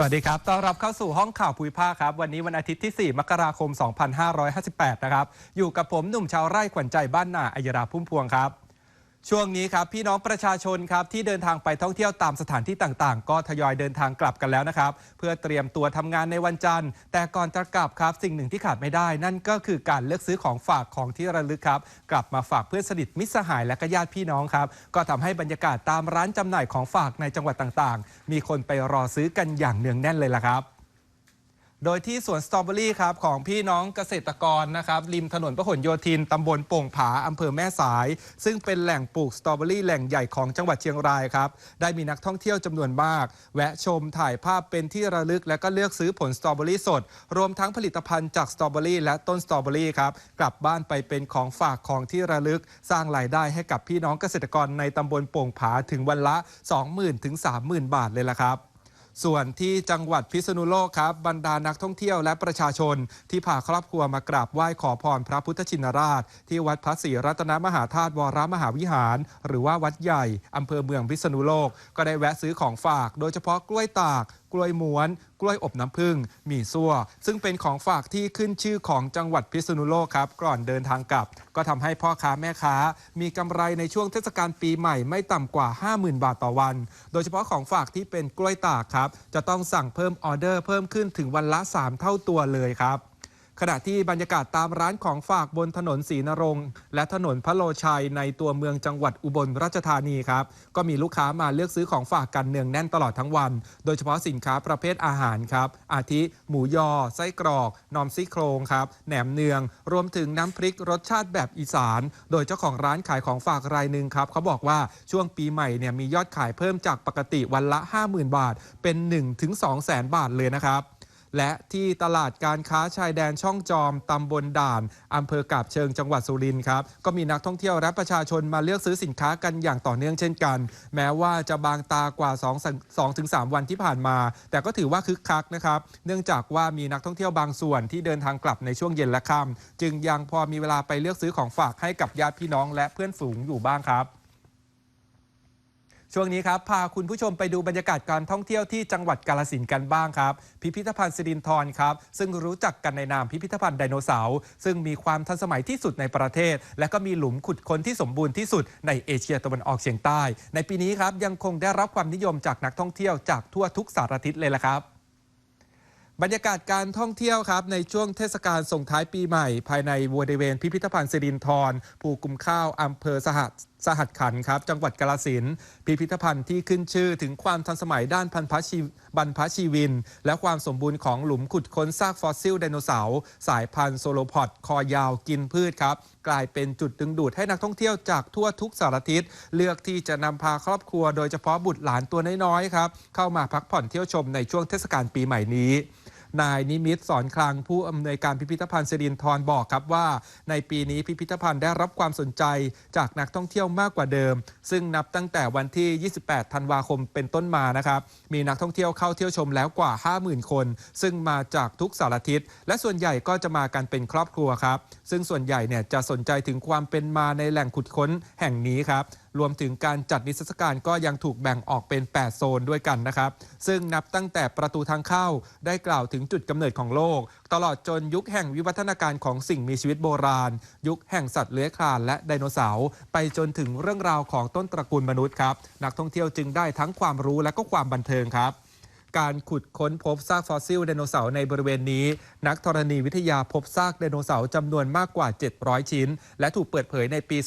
สวัสดีครับ ต้อนรับเข้าสู่ห้องข่าวภูมิภาคครับ วันนี้วันอาทิตย์ที่ 4 มกราคม 2558 นะครับ อยู่กับผมหนุ่มชาวไร่ขวัญใจบ้านนาอัยราพุ่มพวงครับ ช่วงนี้ครับพี่น้องประชาชนครับที่เดินทางไปท่องเที่ยวตามสถานที่ต่างๆ ก็ทยอยเดินทางกลับกันแล้วนะครับ เพื่อเตรียมตัวทำงานในวันจันทร์ แต่ก่อนจะกลับครับสิ่งหนึ่งที่ขาดไม่ได้ นั่นก็คือการเลือกซื้อของฝากของที่ระลึกครับ กลับมาฝากเพื่อนสนิทมิตรสหายและก็ญาติพี่น้องครับ ก็ทำให้บรรยากาศตามร้านจำหน่ายของฝากในจังหวัดต่างๆ มีคนไปรอซื้อกันอย่างเนืองแน่นเลยล่ะครับ โดยที่สวนสตรอเบอรี่ครับของพี่น้องเกษตรกรนะครับริมถนนพหลโยธิน ตำบลโป่งผา อำเภอแม่สาย ซึ่งเป็นแหล่งปลูกสตรอเบอรี่แหล่งใหญ่ของจังหวัดเชียงรายครับ ได้มีนักท่องเที่ยวจำนวนมาก แวะชมถ่ายภาพเป็นที่ระลึก และก็เลือกซื้อผลสตรอเบอรี่สด รวมทั้งผลิตภัณฑ์จากสตรอเบอรี่และต้นสตรอเบอรี่ครับ กลับบ้านไปเป็นของฝากของที่ระลึก สร้างรายได้ให้กับพี่น้องเกษตรกรในตำบลโป่งผาถึงวันละ 20,000ถึง30,000 บาทเลยละครับ ส่วนที่จังหวัดพิษณุโลกครับบรรดานักท่องเที่ยวและประชาชน ที่พาครอบครัวมากราบไหว้ขอพรพระพุทธชินราช ที่วัดพระศรีรัตนมหาธาตุวรมหาวิหาร หรือว่าวัดใหญ่อำเภอเมืองพิษณุโลก ก็ได้แวะซื้อของฝาก โดยเฉพาะกล้วยตากกล้วยม้วน กล้วยอบน้ำผึ้งหมี่ซั่ว ซึ่งเป็นของฝากที่ขึ้นชื่อของจังหวัดพิษณุโลกครับก่อนเดินทางกลับ ก็ทำให้พ่อค้าแม่ค้า มีกำไรในช่วงเทศกาลปีใหม่ไม่ต่ำกว่า 50,000 บาทต่อวัน โดยเฉพาะของฝากที่เป็นกล้วยตากครับจะต้องสั่งเพิ่มออเดอร์เพิ่มขึ้นถึงวันละ 3 เท่าตัวเลยครับ ขณะที่บรรยากาศตามร้านของฝากบนถนนศรีนรงค์และถนนพระโลชัยในตัวเมืองจังหวัดอุบลราชธานีครับ ก็มีลูกค้ามาเลือกซื้อของฝากกันเนืองแน่นตลอดทั้งวัน โดยเฉพาะสินค้าประเภทอาหารครับ อาทิหมูยอ ไส้กรอกนอมซี่โครงครับ แหนมเนือง รวมถึงน้ำพริกรสชาติแบบอีสาน โดยเจ้าของร้านขายของฝากรายหนึ่งครับเขาบอกว่าช่วงปีใหม่เนี่ยมียอดขายเพิ่มจากปกติวันละ 50,000 บาท เป็น 1-2 แสนบาทเลยนะครับ และที่ตลาดการค้าชายแดนช่องจอมตำบลด่านอำเภอกาบเชิงจังหวัดสุรินทร์ครับก็มีนักท่องเที่ยวและประชาชนมาเลือกซื้อสินค้ากันอย่างต่อเนื่องเช่นกัน แม้ว่าจะบางตากว่า2-3 วันที่ผ่านมา แต่ก็ถือว่าคึกคักนะครับเนื่องจากว่ามีนักท่องเที่ยวบางส่วนที่เดินทางกลับในช่วงเย็นและค่ำจึงยังพอมีเวลาไปเลือกซื้อของฝากให้กับญาติพี่น้องและเพื่อนฝูงอยู่บ้างครับ ช่วงนี้ครับ พาคุณผู้ชมไปดูบรรยากาศการท่องเที่ยวที่จังหวัดกาลสินกันบ้างครับ พิพิธภัณฑ์สิรินธรครับ ซึ่งรู้จักกันในนามพิพิธภัณฑ์ไดโนเสาร์ซึ่งมีความทันสมัยที่สุดในประเทศ และก็มีหลุมขุดค้นที่สมบูรณ์ที่สุดในเอเชียตะวันออกเฉียงใต้ ในปีนี้ครับยังคงได้รับความนิยมจากนักท่องเที่ยวจากทั่วทุกสารทิศเลยละครับบรรยากาศการท่องเที่ยวครับในช่วงเทศกาลส่งท้ายปีใหม่ ภายในบริเวณพิพิธภัณฑ์สิรินธรภูกุมข้าวอำเภอสหัสสหัสขันครับ จังหวัดกาลสินพิพิธภัณฑ์ที่ขึ้นชื่อถึงความทันสมัยด้านพันธุ์ชีบรรพชีวิน และความสมบูรณ์ของหลุมขุดค้นซากฟอสซิลไดโนเสาร์สายพันธุ์โซโลพอดคอยาวกินพืชครับ กลายเป็นจุดดึงดูดให้นักท่องเที่ยวจากทั่วทุกสารทิศ เลือกที่จะนำพาครอบครัวโดยเฉพาะบุตรหลานตัวน้อยๆครับเข้ามาพักผ่อนเที่ยวชมในช่วงเทศกาลปีใหม่นี้ นายนิมิตสอนคลังผู้อำนวยการพิพิธภัณฑ์สิรินธรบอกครับว่า ในปีนี้พิพิธภัณฑ์ได้รับความสนใจจากนักท่องเที่ยวมากกว่าเดิม ซึ่งนับตั้งแต่วันที่ 28 ธันวาคมเป็นต้นมานะครับมีนักท่องเที่ยวเข้าเที่ยวชมแล้วกว่า 50,000 คน ซึ่งมาจากทุกสารทิศและส่วนใหญ่ก็จะมากันเป็นครอบครัวครับ ซึ่งส่วนใหญ่เนี่ยจะสนใจถึงความเป็นมาในแหล่งขุดค้นแห่งนี้ครับ รวมถึงการจัดนิทรรศการก็ยังถูกแบ่งออกเป็น 8 โซนด้วยกันนะครับ ซึ่งนับตั้งแต่ประตูทางเข้าได้กล่าวถึงจุดกำเนิดของโลก ตลอดจนยุคแห่งวิวัฒนาการของสิ่งมีชีวิตโบราณ ยุคแห่งสัตว์เลื้อยคลานและไดโนเสาร์ไปจนถึงเรื่องราวของต้นตระกูลมนุษย์ครับนักท่องเที่ยวจึงได้ทั้งความรู้และก็ความบันเทิงครับ การขุดค้นพบซากฟอสซิลไดโนเสาร์ในบริเวณนี้ นักธรณีวิทยาพบซากไดโนเสาร์จำนวนมากกว่า 700 ชิ้น และถูกเปิดเผยในปี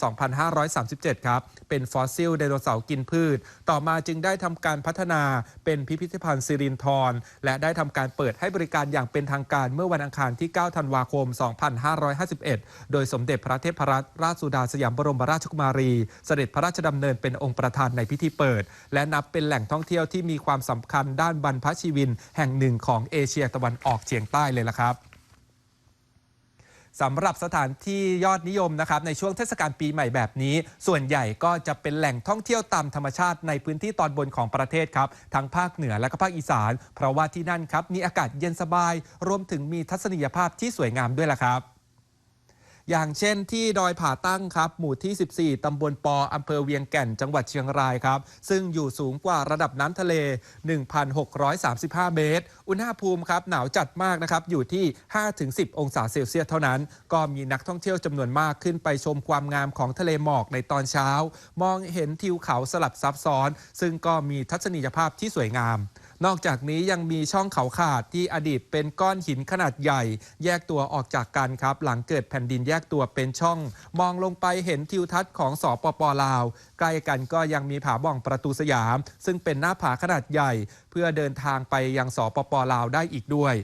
2537 ครับ เป็นฟอสซิลไดโนเสาร์กินพืช ต่อมาจึงได้ทำการพัฒนาเป็นพิพิธภัณฑ์สิรินธรและได้ทำการเปิดให้บริการอย่างเป็นทางการเมื่อวันอังคารที่ 9 ธันวาคม 2551 โดยสมเด็จพระเทพรัตนราชสุดาสยามบรมราชกุมารี เสด็จพระราชดำเนินเป็นองค์ประธานในพิธีเปิด และนับเป็นแหล่งท่องเที่ยวที่มีความสำคัญด้านบรรพชีวินแห่งหนึ่งของเอเชียตะวันออกเฉียงใต้เลยละครับสำหรับสถานที่ยอดนิยมนะครับในช่วงเทศกาลปีใหม่แบบนี้ ส่วนใหญ่ก็จะเป็นแหล่งท่องเที่ยวตามธรรมชาติในพื้นที่ตอนบนของประเทศครับทั้งภาคเหนือและก็ภาคอีสาน เพราะว่าที่นั่นครับมีอากาศเย็นสบาย รวมถึงมีทัศนียภาพที่สวยงามด้วยล่ะครับ อย่างเช่นที่ดอยผาตั้งครับ หมู่ที่ 14 ตำบลปออำเภอเวียงแก่น จังหวัดเชียงรายครับ ซึ่งอยู่สูงกว่าระดับน้ำทะเล 1,635 เมตร อุณหภูมิครับหนาวจัดมากนะครับ อยู่ที่ 5-10 องศาเซลเซียสเท่านั้น ก็มีนักท่องเที่ยวจำนวนมากขึ้นไปชมความงามของทะเลหมอกในตอนเช้า มองเห็นทิวเขาสลับซับซ้อน ซึ่งก็มีทัศนียภาพที่สวยงาม นอกจากนี้ยังมีช่องเขาขาดที่อดีตเป็นก้อนหินขนาดใหญ่ แยกตัวออกจากกันครับ หลังเกิดแผ่นดินแยกตัวเป็นช่อง มองลงไปเห็นทิวทัศน์ของสปปลาว ใกล้กันก็ยังมีผาบ่องประตูสยาม ซึ่งเป็นหน้าผาขนาดใหญ่ เพื่อเดินทางไปยังสปปลาวได้อีกด้วย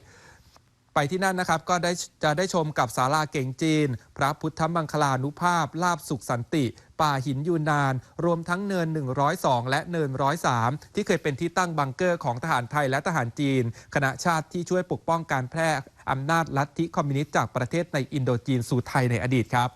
ไปที่นั่นนะครับก็ได้จะได้ชมกับศาลาเก่งจีน พระพุทธมังคลานุภาพลาบสุขสันติ ป่าหินยูนาน รวมทั้งเนิน 102 และเนิน 103 ที่เคยเป็นที่ตั้งบังเกอร์ของทหารไทยและทหารจีน คณะชาติที่ช่วยปกป้องการแพร่อำนาจลัทธิคอมมิวนิสต์จากประเทศในอินโดจีนสู่ไทยในอดีตครับ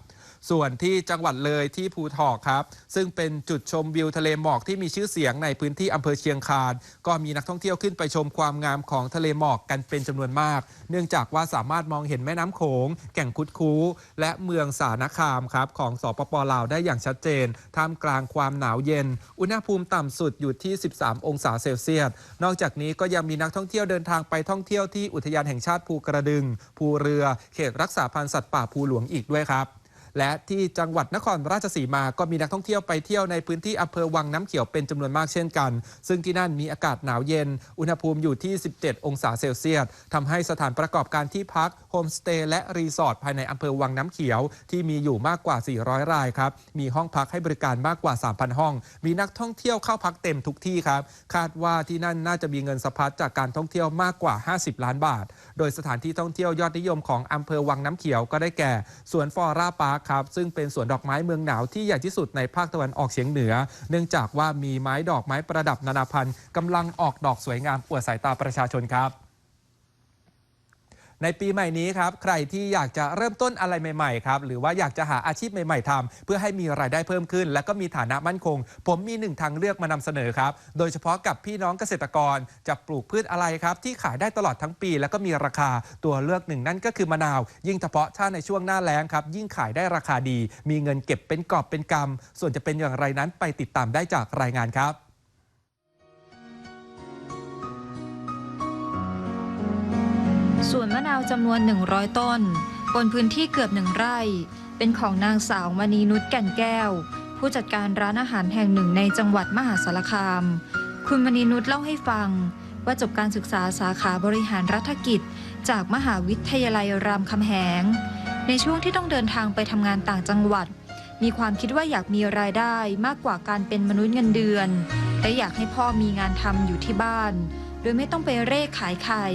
ส่วนที่จังหวัดเลยที่ภูทอกครับ ซึ่งเป็นจุดชมวิวทะเลหมอกที่มีชื่อเสียงในพื้นที่อำเภอเชียงคานก็มีนักท่องเที่ยวขึ้นไปชมความงามของทะเลหมอกกันเป็นจำนวนมาก เนื่องจากว่าสามารถมองเห็นแม่น้ำโขง แก่งคุดคูและเมืองสานคามครับของสปปลาวได้อย่างชัดเจน ท่ามกลางความหนาวเย็น อุณหภูมิต่ำสุดอยู่ที่ 13 องศาเซลเซียส นอกจากนี้ก็ยังมีนักท่องเที่ยวเดินทางไปท่องเที่ยวที่อุทยานแห่งชาติภูกระดึง ภูเรือ เขตรักษาพันธุ์สัตว์ป่าภูหลวงอีกด้วยครับ และที่จังหวัดนครราชสีมาก็มีนักท่องเที่ยวไปเที่ยวในพื้นที่อำเภอวังน้ำเขียวเป็นจำนวนมากเช่นกัน ซึ่งที่นั่นมีอากาศหนาวเย็น อุณหภูมิอยู่ที่ 17 องศาเซลเซียสทำให้สถานประกอบการที่พักโฮมสเตย์และรีสอร์ทภายในอำเภอวังน้ำเขียว ที่มีอยู่มากกว่า 400 รายครับ มีห้องพักให้บริการมากกว่า 3,000 ห้อง มีนักท่องเที่ยวเข้าพักเต็มทุกที่ครับ คาดว่าที่นั่นน่าจะมีเงินสะพัดจากการท่องเที่ยวมากกว่า 50 ล้านบาท โดยสถานที่ท่องเที่ยวยอดนิยมของอำเภอวังน้ำเขียวก็ได้แก่สวนฟอร่าพาร์คครับซึ่งเป็นสวนดอกไม้เมืองหนาวที่ใหญ่ที่สุดในภาคตะวันออกเฉียงเหนือ เนื่องจากว่ามีไม้ดอกไม้ประดับนานาพันธุ์กำลังออกดอกสวยงามปวดสายตาประชาชนครับ ในปีใหม่นี้ครับใครที่อยากจะเริ่มต้นอะไรใหม่ๆครับหรือว่าอยากจะหาอาชีพใหม่ ๆทำเพื่อให้มีรายได้เพิ่มขึ้น และก็มีฐานะมั่นคง ผมมีหนึ่งทางเลือกมานำเสนอครับ โดยเฉพาะกับพี่น้องเกษตรกรจะปลูกพืชอะไรครับ ที่ขายได้ตลอดทั้งปี แล้วก็มีราคาตัวเลือกหนึ่งนั่นก็คือมะนาว ยิ่งเฉพาะถ้าในช่วงหน้าแล้งครับยิ่งขายได้ราคาดี มีเงินเก็บเป็นกอบเป็นกำส่วนจะเป็นอย่างไรนั้นไปติดตามได้จากรายงานครับ ส่วนมะนาวจำนวน 100 ต้น บนพื้นที่เกือบหนึ่งไร่ เป็นของนางสาวมณีนุชแก่นแก้ว ผู้จัดการร้านอาหารแห่งหนึ่งในจังหวัดมหาสารคาม คุณมณีนุชเล่าให้ฟัง ว่าจบการศึกษาสาขาบริหารรัฐกิจ จากมหาวิทยาลัยรามคำแหง ในช่วงที่ต้องเดินทางไปทำงานต่างจังหวัด มีความคิดว่าอยากมีรายได้มากกว่าการเป็นมนุษย์เงินเดือนและอยากให้พ่อมีงานทำอยู่ที่บ้าน โดยไม่ต้องไปเร่ขายไข่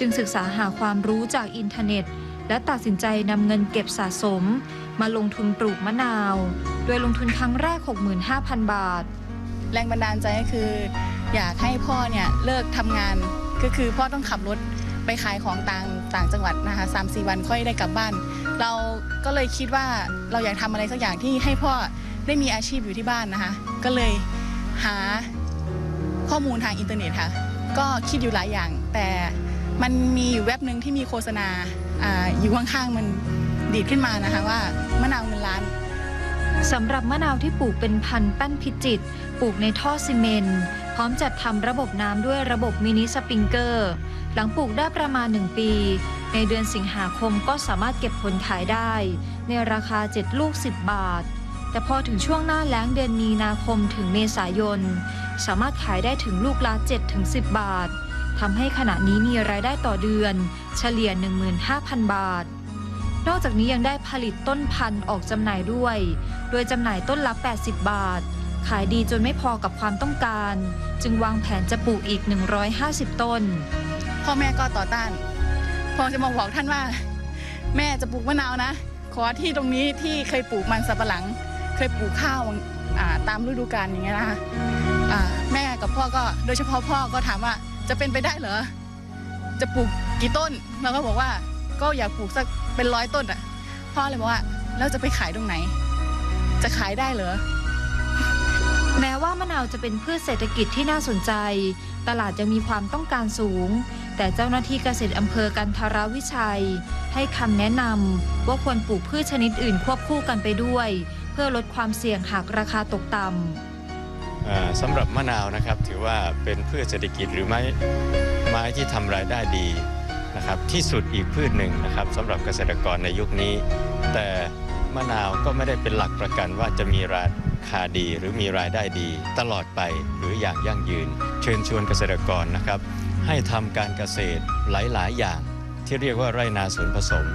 จึงศึกษาหาความรู้จากอินเทอร์เน็ต และตัดสินใจนำเงินเก็บสะสม มาลงทุนปลูกมะนาว โดยลงทุนครั้งแรก 65,000 บาท แรงบันดาลใจก็คือ อยากให้พ่อเนี่ยเลิกทำงานก็คือพ่อต้องขับรถไปขายของต่างต่างจังหวัดนะคะสามสี่วันค่อยได้กลับบ้าน เราก็เลยคิดว่าเราอยากทำอะไรสักอย่างที่ให้พ่อได้มีอาชีพอยู่ที่บ้านนะคะ ก็เลยหาข้อมูลทางอินเทอร์เน็ตค่ะ ก็คิดอยู่หลายอย่างแต่ มันมีอยู่เว็บหนึ่งที่มีโฆษณาออยู่ข้างๆมันดีดขึ้นมานะคะว่ามะนาวเงินล้านสำหรับมะนาวที่ปลูกเป็นพันธุ์แป้นพิจิตรปลูกในท่อซีเมนต์พร้อมจัดทำระบบน้ำด้วยระบบมินิสปริงเกอร์ หลังปลูกได้ประมาณ 1 ปี ในเดือนสิงหาคมก็สามารถเก็บผลขายได้ ในราคา 7 ลูก 10 บาท แต่พอถึงช่วงหน้าแล้งเดือนมีนาคมถึงเมษายน สามารถขายได้ถึงลูกละ7-10 บาท ทำให้ขณะนี้มีรายได้ต่อเดือน เฉลี่ย 15,000 บาท นอกจากนี้ยังได้ผลิตต้นพันธุ์ออกจำหน่ายด้วย โดยจำหน่ายต้นละ 80 บาท ขายดีจนไม่พอกับความต้องการ จึงวางแผนจะปลูกอีก 150 ต้น พ่อแม่ก็ต่อต้านพ่อจะมาบอกท่านว่า แม่จะปลูกมะนาวนะ ขอที่ตรงนี้ที่เคยปลูกมันสับปะหลัง เคยปลูกข้าวาตามฤดูกาลอย่างเงี้ยนะคะแม่กับพ่อก็โดยเฉพาะพ่อก็ถามว่า จะเป็นไปได้เหรอ จะปลูกกี่ต้น เราก็บอกว่าก็อยากปลูกสักเป็นร้อยต้นอะ พ่อเลยบอกว่าแล้วจะไปขายตรงไหน จะขายได้เหรอ แม้ว่ามะนาวจะเป็นพืชเศรษฐกิจที่น่าสนใจ ตลาดยังมีความต้องการสูง แต่เจ้าหน้าที่เกษตรอำเภอกันทรวิชัย ให้คำแนะนำว่าควรปลูกพืชชนิดอื่นควบคู่กันไปด้วย เพื่อลดความเสี่ยงหากราคาตกต่ำ สำหรับมะนาวนะครับถือว่าเป็นพืชเศรษฐกิจหรือไม้ไม้ที่ทำรายได้ดีนะครับที่สุดอีกพืชหนึ่งนะครับสำหรับเกษตรกรในยุคนี้ แต่มะนาวก็ไม่ได้เป็นหลักประกันว่าจะมีราคาดีหรือมีรายได้ดี ตลอดไปหรืออย่างยั่งยืน เชิญชวนเกษตรกรนะครับ ให้ทำการเกษตรหลาย ๆ อย่างที่เรียกว่าไรนาสวนผสม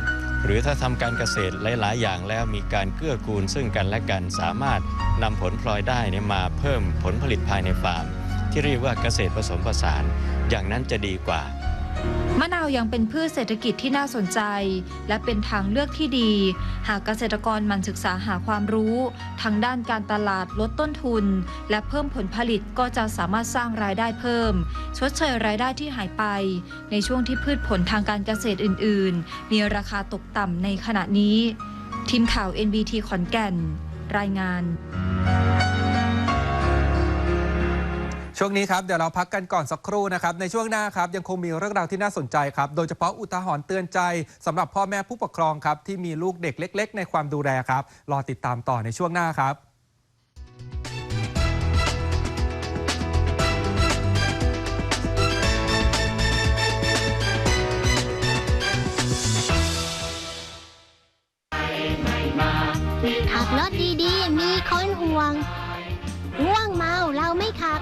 หรือถ้าทำการเกษตรหลาย ๆ อย่างแล้วมีการเกื้อกูลซึ่งกันและกันสามารถนำผลพลอยได้นมาเพิ่มผลผลิตภายในฟาร์ม ที่เรียกว่าเกษตรผสมผสาน อย่างนั้นจะดีกว่า มะนาวยังเป็นพืชเศรษฐกิจที่น่าสนใจ และเป็นทางเลือกที่ดี หากเกษตรกรมันศึกษาหาความรู้ทางด้านการตลาดลดต้นทุน และเพิ่มผลผลิตก็จะสามารถสร้างรายได้เพิ่ม ชดเชยรายได้ที่หายไป ในช่วงที่พืชผลทางการเกษตรอื่น ๆ มีราคาตกต่ำในขณะนี้ ทีมข่าว NBT ขอนแก่น รายงาน ช่วงนี้ครับ เดี๋ยวเราพักกันก่อนสักครู่นะครับ ในช่วงหน้าครับ ยังคงมีเรื่องราวที่น่าสนใจครับ โดยเฉพาะอุทาหรณ์เตือนใจสำหรับพ่อแม่ผู้ปกครองครับ ที่มีลูกเด็กเล็ก ๆ ในความดูแลครับ รอติดตามต่อในช่วงหน้าครับขับรถดีๆ มีคนห่วง ง่วงเมาเราไม่ขับ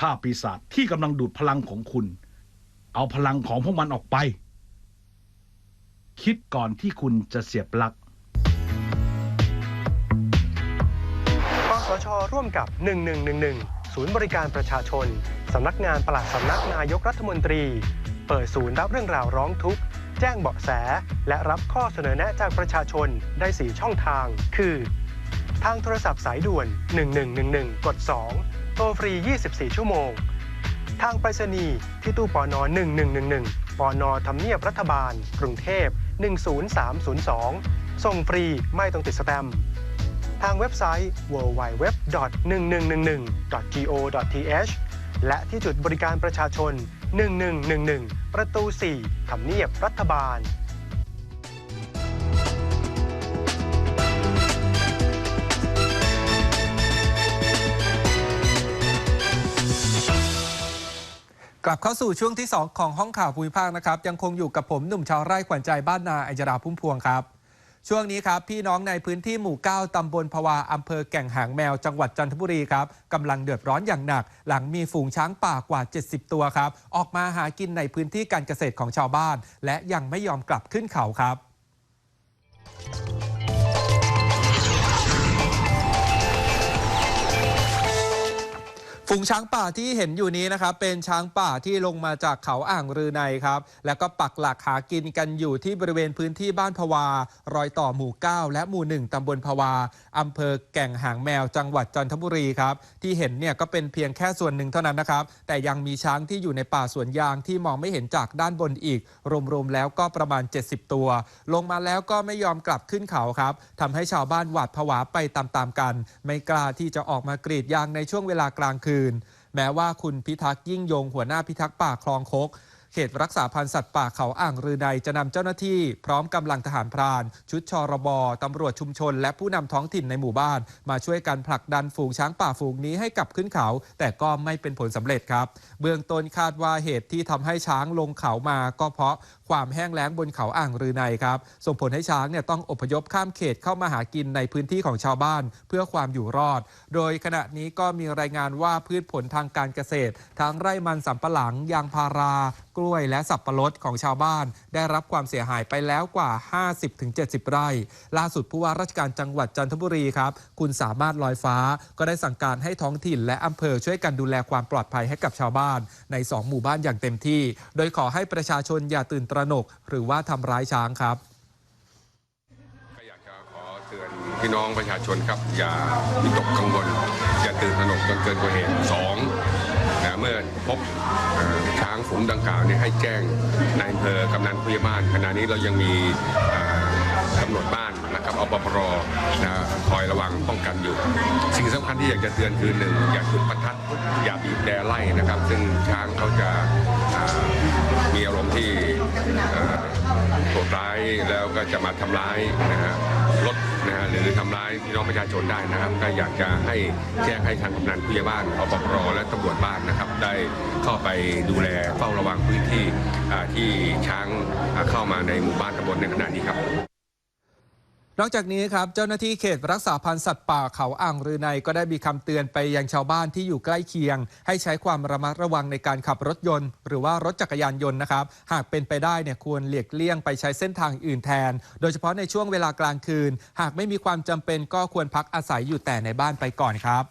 ข้าปีศาจที่กำลังดูดพลังของคุณ เอาพลังของพวกมันออกไป คิดก่อนที่คุณจะเสียบปลั๊กกสชร่วมกับ 1111 ศูนย์บริการประชาชน สำนักงานปลัดสำนักนายกรัฐมนตรี เปิดศูนย์รับเรื่องราวร้องทุกข์ แจ้งเบาะแส และรับข้อเสนอแนะจากประชาชนได้ 4 ช่องทาง คือ ทางโทรศัพท์สายด่วน 1111 กด 2 โทรฟรี 24 ชั่วโมง ทางไปรษณีย์ที่ตู้ปอนอ1111ปอนอทำเนียบรัฐบาล กรุงเทพ 10302 ส่งฟรีไม่ต้องติดสแตมป์ทางเว็บไซต์ www.1111.go.th และที่จุดบริการประชาชน 1111 ประตู 4 ทำเนียบรัฐบาล กลับเข้าสู่ช่วงที่ 2 ของห้องข่าวภูมิภาคนะครับ ยังคงอยู่กับผมหนุ่มชาวไร่ขวัญใจบ้านนาอัยยราพุ่มพวงครับ ช่วงนี้ครับพี่น้องในพื้นที่หมู่ 9ตำบลพวาอำเภอแก่งหางแมวจังหวัดจันทบุรีครับกำลังเดือดร้อนอย่างหนัก หลังมีฝูงช้างป่ากว่า 70 ตัวครับ ออกมาหากินในพื้นที่การเกษตรของชาวบ้าน และยังไม่ยอมกลับขึ้นเขาครับ ฝูงช้างป่าที่เห็นอยู่นี้นะครับเป็นช้างป่าที่ลงมาจากเขาอ่างรือในครับแล้วก็ปักหลักหากินกันอยู่ที่บริเวณพื้นที่บ้านพวา รอยต่อหมู่ 9 และหมู่ 1ตำบลพวาอำเภอแก่งหางแมวจังหวัดจันทบุรีครับที่เห็นเนี่ยก็เป็นเพียงแค่ส่วนหนึ่งเท่านั้นนะครับ แต่ยังมีช้างที่อยู่ในป่าสวนยางที่มองไม่เห็นจากด้านบนอีก รวมๆแล้วก็ประมาณ 70 ตัว ลงมาแล้วก็ไม่ยอมกลับขึ้นเขาครับทำให้ชาวบ้านหวาดผวาไปตามๆกัน ไม่กล้าที่จะออกมากรีดยางในช่วงเวลากลางคืนแม้ว่าคุณพิทักษ์ยิ่งยงหัวหน้าพิทักษ์ป่าคลองคก เขตรักษาพันธุ์สัตว์ป่าเขาอ่างรือในจะนำเจ้าหน้าที่ พร้อมกำลังทหารพราน ชุดชรบตำรวจชุมชน และผู้นำท้องถิ่นในหมู่บ้าน มาช่วยกันผลักดันฝูงช้างป่าฝูงนี้ให้กลับขึ้นเขา แต่ก็ไม่เป็นผลสำเร็จครับ เบื้องต้นคาดว่าเหตุที่ทำให้ช้างลงเขามาก็เพราะความแห้งแล้งบนเขาอ่างรือในครับ ส่งผลให้ช้างเนี่ยต้องอพยพข้ามเขตเข้ามาหากินในพื้นที่ของชาวบ้าน เพื่อความอยู่รอด โดยขณะนี้ก็มีรายงานว่าพืชผลทางการเกษตร ทั้งไร่มันสำปะหลัง ยางพารากล้วยและสับปะรดของชาวบ้าน ได้รับความเสียหายไปแล้วกว่า 50-70 ไร่ ล่าสุดผู้ว่าราชการจังหวัดจันทบุรีครับ คุณสามารถลอยฟ้าก็ได้สั่งการให้ท้องถิ่น และอำเภอช่วยกันดูแลความปลอดภัยให้กับชาวบ้าน ใน 2 หมู่บ้านอย่างเต็มที่ โดยขอให้ประชาชนอย่าตื่นตระหนก หรือว่าทำร้ายช้างครับอยากจะขอเตือนพี่น้องประชาชนครับ อย่าวิตกกังวล อย่าตื่นตระหนกจนเกินกว่าเหตุสอง นะเมื่อพบอช้างฝูงดังกล่าวเนี่ยให้แจ้งนายอำเภอกำนันผู้ใหญ่บ้านขณะนี้เรายังมีเอ่อกำหนดบ้านนะครับอปปรนะคอยระวังป้องกันอยู่ สิ่งสำคัญที่อยากจะเตือนคือหนึ่งอย่าจุดประทัดอย่าบีบแดไล่นะครับ ซึ่งช้างเขาจะมีอารมณ์ที่โหดร้ายแล้วก็จะมาทำร้ายนะฮะรถ นะฮะหรือทำร้ายพี่น้องประชาชนได้นะครับก็อยากจะให้แจ้งให้ทางกำนันผู้ใหญ่บ้านอปปรและตำรวจบ้านนะครับ ได้เข้าไปดูแลเฝ้าระวังพื้นที่อ่าที่ช้างอ่าเข้ามาในหมู่บ้านตำบลในขณะนี้ครับ นอกจากนี้ครับเจ้าหน้าที่เขตรักษาพันธุ์สัตว์ป่าเขาอ่างรือในก็ได้มีคำเตือนไปยังชาวบ้านที่อยู่ใกล้เคียง ให้ใช้ความระมัดระวังในการขับรถยนต์ หรือว่ารถจักรยานยนต์นะครับ หากเป็นไปได้เนี่ยควรเลี่ยงเลี่ยงไปใช้เส้นทางอื่นแทน โดยเฉพาะในช่วงเวลากลางคืน หากไม่มีความจำเป็นก็ควรพักอาศัยอยู่แต่ในบ้านไปก่อนครับ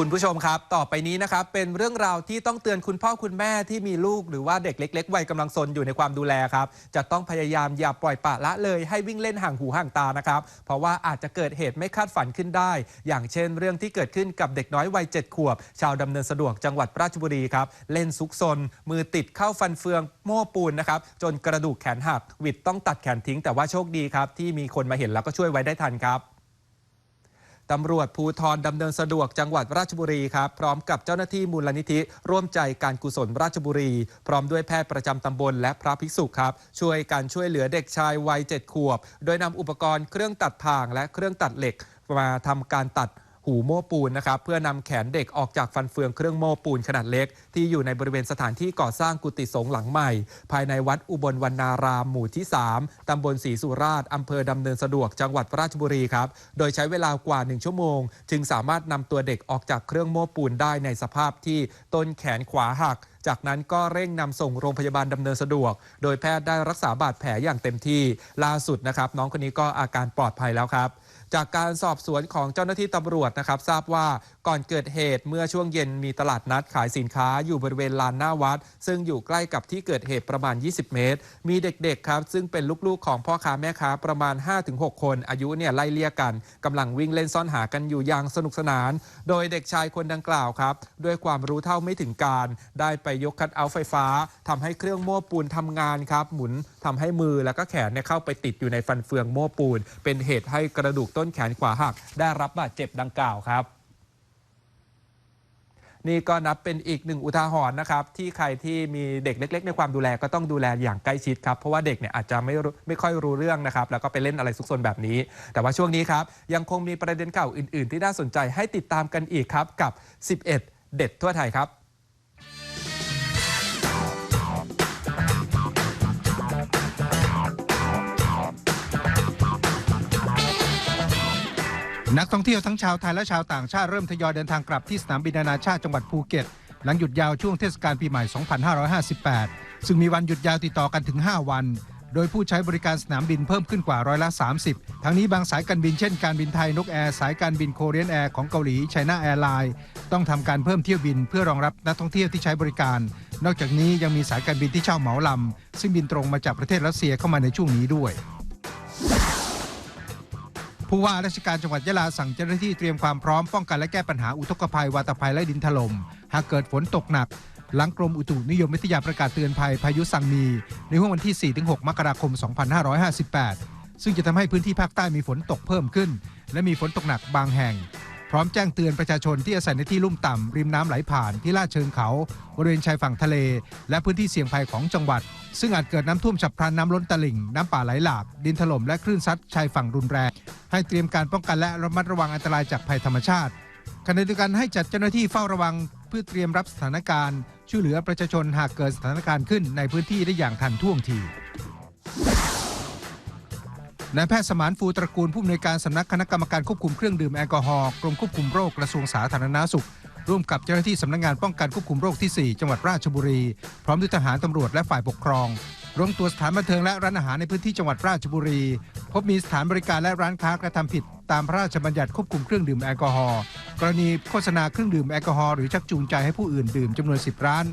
คุณผู้ชมครับ ต่อไปนี้นะครับ เป็นเรื่องราวที่ต้องเตือนคุณพ่อคุณแม่ที่มีลูกหรือว่าเด็กเล็ก ๆ วัยกำลังซนอยู่ในความดูแลครับ จะต้องพยายามอย่าปล่อยปละละเลยให้วิ่งเล่นห่างหูห่างตานะครับ เพราะว่าอาจจะเกิดเหตุไม่คาดฝันขึ้นได้ อย่างเช่น เรื่องที่เกิดขึ้นกับเด็กน้อยวัย7ขวบ ชาวดำเนินสะดวกจังหวัดราชบุรีครับ เล่นซุกซน มือติดเข้าฟันเฟืองโม่ปูนนะครับจนกระดูกแขนหักวิดต้องตัดแขนทิ้งแต่ว่าโชคดีครับที่มีคนมาเห็นแล้วก็ช่วยไว้ได้ทันครับ ตำรวจภูทรดำเนินสะดวกจังหวัดราชบุรีครับ พร้อมกับเจ้าหน้าที่มูลนิธิ ร่วมใจการกุศลราชบุรี พร้อมด้วยแพทย์ประจำตำบลและพระภิกษุครับ ช่วยการช่วยเหลือเด็กชายวัยเจ็ดขวบ โดยนำอุปกรณ์เครื่องตัดทางและเครื่องตัดเหล็กมาทำการตัด หูโม้ปูนนะครับเพื่อนำแขนเด็กออกจากฟันเฟืองเครื่องโม้ปูนขนาดเล็ก ที่อยู่ในบริเวณสถานที่ก่อสร้างกุฏิสงฆ์หลังใหม่ ภายในวัดอุบลวรรณารามหมู่ที่ 3ตำบลศรีสุราษฎร์อำเภอดำเนินสะดวกจังหวัดราชบุรีครับโดยใช้เวลากว่า 1 ชั่วโมง จึงสามารถนำตัวเด็กออกจากเครื่องโม้ปูนได้ในสภาพที่ต้นแขนขวาหักจากนั้นก็เร่งนำส่งโรงพยาบาลดำเนินสะดวก โดยแพทย์ได้รักษาบาดแผลอย่างเต็มที่ ล่าสุดนะครับ น้องคนนี้ก็อาการปลอดภัยแล้วครับ จากการสอบสวนของเจ้าหน้าที่ตำรวจนะครับ ทราบว่าก่อนเกิดเหตุเมื่อช่วงเย็นมีตลาดนัดขายสินค้าอยู่บริเวณลานหน้าวัด ซึ่งอยู่ใกล้กับที่เกิดเหตุประมาณ 20 เมตร มีเด็กๆครับ ซึ่งเป็นลูกๆของพ่อค้าแม่ค้าประมาณ 5-6 คน อายุเนี่ยไล่เลี่ยกันกำลังวิ่งเล่นซ่อนหากันอยู่อย่างสนุกสนาน โดยเด็กชายคนดังกล่าวครับ ด้วยความรู้เท่าไม่ถึงการ ได้ไปยกคัดเอาไฟฟ้าทำให้เครื่องโม้ปูนทำงานครับหมุนทำให้มือแล้วก็แขนเนี่ยเข้าไปติดอยู่ในฟันเฟืองโม้ปูน เป็นเหตุให้กระดูกต้นแขนขวาหัก ได้รับบาดเจ็บดังกล่าวครับ นี่ก็นับเป็นอีกหนึ่งอุทาหรณ์นะครับ ที่ใครที่มีเด็กเล็ก ๆ ในความดูแลก็ต้องดูแลอย่างใกล้ชิดครับ เพราะว่าเด็กเนี่ยอาจจะไม่รู้ไม่ค่อยรู้เรื่องนะครับ แล้วก็ไปเล่นอะไรซุกซนแบบนี้ แต่ว่าช่วงนี้ครับ ยังคงมีประเด็นเก่าอื่น ๆ ที่น่าสนใจให้ติดตามกันอีกครับกับ 11 เด็ดทั่วไทยครับ นักท่องเที่ยวทั้งชาวไทยและชาวต่างชาติเริ่มทยอยเดินทางกลับที่สนามบินนานาชาติจังหวัดภูเก็ต หลังหยุดยาวช่วงเทศกาลปีใหม่ 2558 ซึ่งมีวันหยุดยาวติดต่อกันถึง 5 วัน โดยผู้ใช้บริการสนามบินเพิ่มขึ้นกว่าร้อยละ 30 ทั้งนี้บางสายการบินเช่นการบินไทยนกแอร์สายการบินโคเรียนแอร์ของเกาหลีไชน่าแอร์ไลน์ต้องทำการเพิ่มเที่ยวบินเพื่อรองรับนักท่องเที่ยวที่ใช้บริการ นอกจากนี้ยังมีสายการบินที่เช่าเหมาลำซึ่งบินตรงมาจากประเทศรัสเซียเข้ามาในช่วงนี้ด้วย ผู้ว่าราชการจังหวัดยะลาสั่งเจ้าหน้าที่เตรียมความพร้อมป้องกันและแก้ปัญหาอุทกภัยวาตภัยและดินถล่มหากเกิดฝนตกหนัก หลังกรมอุตุนิยมวิทยาประกาศเตือนภัยพายุสังมี ในห่วงวันที่ 4-6 มกราคม 2558 ซึ่งจะทำให้พื้นที่ภาคใต้มีฝนตกเพิ่มขึ้น และมีฝนตกหนักบางแห่ง พร้อมแจ้งเตือนประชาชนที่อาศัยในที่ลุ่มต่ำริมน้ำไหลผ่านที่ลาดเชิงเขาบริเวณชายฝั่งทะเล และพื้นที่เสี่ยงภัยของจังหวัด ซึ่งอาจเกิดน้ำท่วมฉับพลันน้ำล้นตลิ่ง น้ำป่าไหลหลาก ดินถล่มและคลื่นซัดชายฝั่งรุนแรง ให้เตรียมการป้องกันและระมัดระวังอันตรายจากภัยธรรมชาติขณะเดียวกันให้จัดเจ้าหน้าที่เฝ้าระวังเพื่อเตรียมรับสถานการณ์ ช่วยเหลือประชาชนหากเกิดสถานการณ์ขึ้นในพื้นที่ได้อย่างทันท่วงที นายแพทย์สมานฟูตระกูลผู้อำนวยการสำนักคณะกรรมการควบคุมเครื่องดื่มแอลกอฮอล์กรมควบคุมโรคกระทรวงสาธารณาสุข ร่วมกับเจ้าหน้าที่สำนักงานป้องกันควบคุมโรคที่ 4 จังหวัดราชบุรี พร้อมด้วยทหารตำรวจและฝ่ายปกครอง รวมตรวจสถานบันเทิงและร้านอาหารในพื้นที่จังหวัดราชบุรี พบมีสถานบริการและร้านค้ากระทำผิด ตามพระราชบัญญัติควบคุมเครื่องดื่มแอลกอฮอล์กรณีโฆษณาเครื่องดื่มแอลกอฮอล์หรือชักจูงใจให้ผู้อื่นดื่มจำนวน 10 ร้าน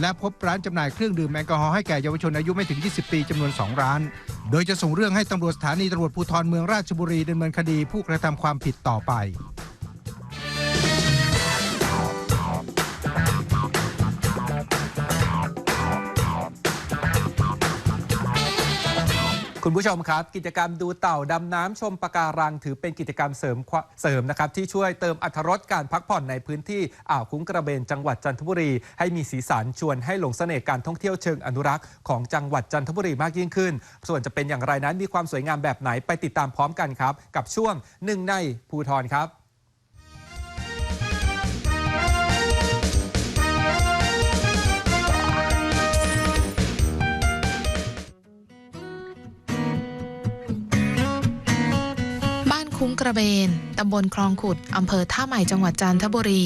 และพบร้านจำหน่ายเครื่องดื่มแอลกอฮอล์ให้แก่เยาวชนอายุไม่ถึง 20 ปีจำนวน 2 ร้าน โดยจะส่งเรื่องให้ตำรวจสถานีตำรวจภูธรเมืองราชบุรีดำเนินคดีผู้กระทำความผิดต่อไป คุณผู้ชมครับ กิจกรรมดูเต่าดำน้ำชมปะการัง ถือเป็นกิจกรรมเสริมเสริมนะครับที่ช่วยเติมอรรถรสการพักผ่อนในพื้นที่อ่าวคุ้งกระเบนจังหวัดจันทบุรี ให้มีสีสันชวนให้หลงเสน่ห์การท่องเที่ยวเชิงอนุรักษ์ของจังหวัดจันทบุรีมากยิ่งขึ้น ส่วนจะเป็นอย่างไรนั้นมีความสวยงามแบบไหนไปติดตามพร้อมกันครับ กับช่วงหนึ่งในภูทรครับ ระเบน ตำบลคลองขุด อำเภอท่าใหม่จังหวัดจันทบุรี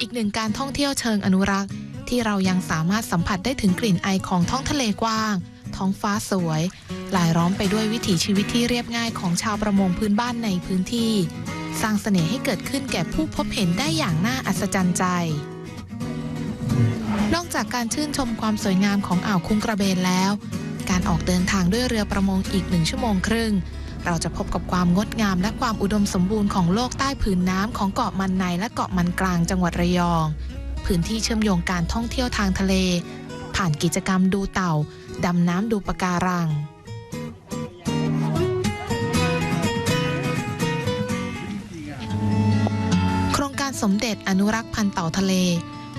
อีกหนึ่งการท่องเที่ยวเชิงอนุรักษ์ ที่เรายังสามารถสัมผัสได้ถึงกลิ่นไอของท้องทะเลกว้าง ท้องฟ้าสวยลายล้อมไปด้วยวิถีชีวิตที่เรียบง่ายของชาวประมงพื้นบ้านในพื้นที่ สร้างเสน่ห์ให้เกิดขึ้นแก่ผู้พบเห็นได้อย่างน่าอัศจรรย์ใจนอกจากการชื่นชมความสวยงามของอ่าวคุ้งกระเบนแล้ว การออกเดินทางด้วยเรือประมงอีกหนึ่งชั่วโมงครึ่ง เราจะพบกับความงดงามและความอุดมสมบูรณ์ของโลกใต้ผืนน้ำของเกาะมันในและเกาะมันกลางจังหวัดระยอง พื้นที่เชื่อมโยงการท่องเที่ยวทางทะเล ผ่านกิจกรรมดูเต่า ดำน้ำดูปะการังโครงการสมเด็จอนุรักษ์พันธุ์เต่าทะเล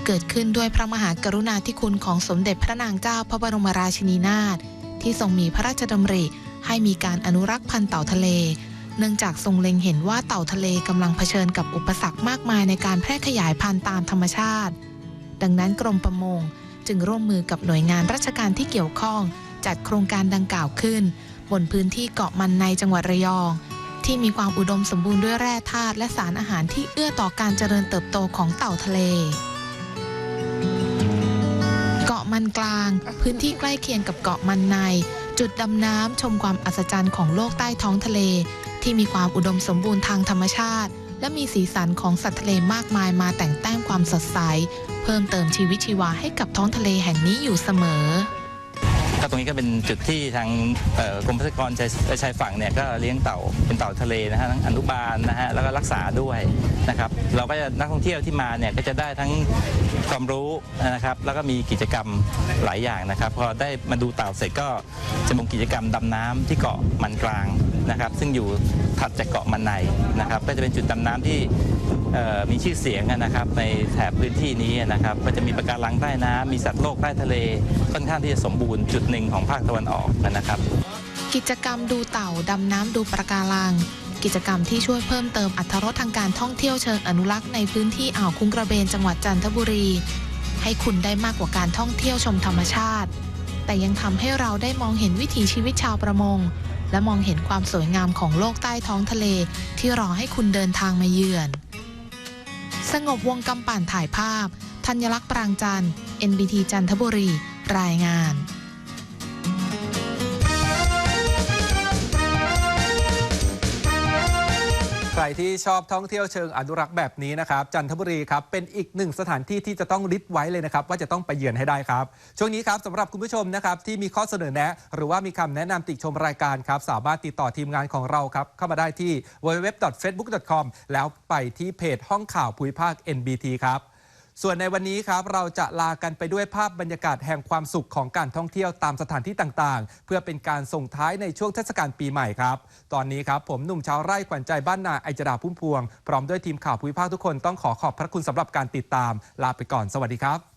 เกิดขึ้นด้วยพระมหากรุณาธิคุณของสมเด็จพระนางเจ้าพระบรมราชินีนาถที่ทรงมีพระราชดำริ ให้มีการอนุรักษ์พันธุ์เต่าทะเล เนื่องจากทรงเล็งเห็นว่าเต่าทะเลกำลังเผชิญกับอุปสรรคมากมายในการแพร่ขยายพันธุ์ตามธรรมชาติ ดังนั้นกรมประมงจึงร่วมมือกับหน่วยงานราชการที่เกี่ยวข้อง จัดโครงการดังกล่าวขึ้น บนพื้นที่เกาะมันในจังหวัดระยอง ที่มีความอุดมสมบูรณ์ด้วยแร่ธาตุและสารอาหารที่เอื้อต่อการเจริญเติบโตของเต่าทะเล เกาะมันกลาง พื้นที่ใกล้เคียงกับเกาะมันใน จุดดำน้ำชมความอัศจรรย์ของโลกใต้ท้องทะเล ที่มีความอุดมสมบูรณ์ทางธรรมชาติ และมีสีสันของสัตว์ทะเลมากมายมาแต่งแต้มความสดใส เพิ่มเติมชีวิตชีวาให้กับท้องทะเลแห่งนี้อยู่เสมอ ก็ตรงนี้ก็เป็นจุดที่ทางกรมทรัพยากรชายชายฝั่งเนี่ยก็เลี้ยงเต่าเป็นเต่าทะเลนะฮะทั้งอนุบาลนะฮะแล้วก็รักษาด้วยนะครับเราก็จะนักท่องเที่ยวที่มาเนี่ยก็จะได้ทั้งความรู้นะครับแล้วก็มีกิจกรรมหลายอย่างนะครับ พอได้มาดูเต่าเสร็จก็จะมีกิจกรรมดำน้ำที่เกาะมันกลางนะครับ ซึ่งอยู่ถัดจากเกาะมันในนะครับ ก็จะเป็นจุดดำน้ำที่ มีชื่อเสียงนะครับในแถบพื้นที่นี้นะครับก็จะมีปะการังใต้น้ำมีสัตว์โลกใต้ทะเลค่อนข้างที่จะสมบูรณ์จุดหนึ่งของภาคตะวันออกนะครับ กิจกรรมดูเต่าดำน้ำดูปะการัง กิจกรรมที่ช่วยเพิ่มเติมอรรถรสทางการท่องเที่ยวเชิงอนุรักษ์ในพื้นที่อ่าวคุ้งกระเบนจังหวัดจันทบุรี ให้คุณได้มากกว่าการท่องเที่ยวชมธรรมชาติ แต่ยังทำให้เราได้มองเห็นวิถีชีวิตชาวประมงและมองเห็นความสวยงามของโลกใต้ท้องทะเลที่รอให้คุณเดินทางมาเยือน งบวงกำปั่นถ่ายภาพ ธัญลักษณ์ปรางจันทร์ NBT จันทบุรี รายงาน ใครที่ชอบท่องเที่ยวเชิงอนุรักษ์แบบนี้นะครับ จันทบุรีครับเป็นอีกหนึ่งสถานที่ที่จะต้องริดไว้เลยนะครับ ว่าจะต้องไปเยือนให้ได้ครับ ช่วงนี้ครับสำหรับคุณผู้ชมนะครับที่มีข้อเสนอแนะ หรือว่ามีคำแนะนำติชมรายการครับ สามารถติดต่อทีมงานของเราครับเข้ามาได้ที่ www.facebook.com แล้วไปที่เพจห้องข่าวภูมิภาค NBT ครับ ส่วนในวันนี้ครับเราจะลากันไปด้วยภาพบรรยากาศแห่งความสุขของการท่องเที่ยวตามสถานที่ต่างๆ เพื่อเป็นการส่งท้ายในช่วงเทศกาลปีใหม่ครับ ตอนนี้ครับผมหนุ่มชาวไร่ขวัญใจบ้านนาไอจดาพุ่มพวง พร้อมด้วยทีมข่าวภูมิภาคทุกคนต้องขอขอบพระคุณสำหรับการติดตาม ลาไปก่อนสวัสดีครับ